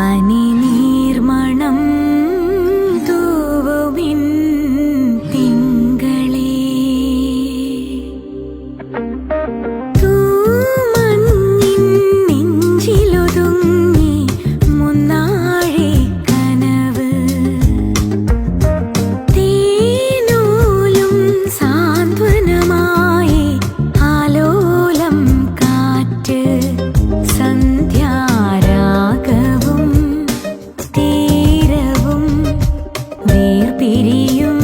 പനി നീർമണം തൂവുവിൻ തിങ്കളേ. തൂമഞ്ഞിൻ നെഞ്ചിലൊതുങ്ങി മുന്നാഴെ കനവ്. തേനൂലും സാന്ത്വനം തിരിയും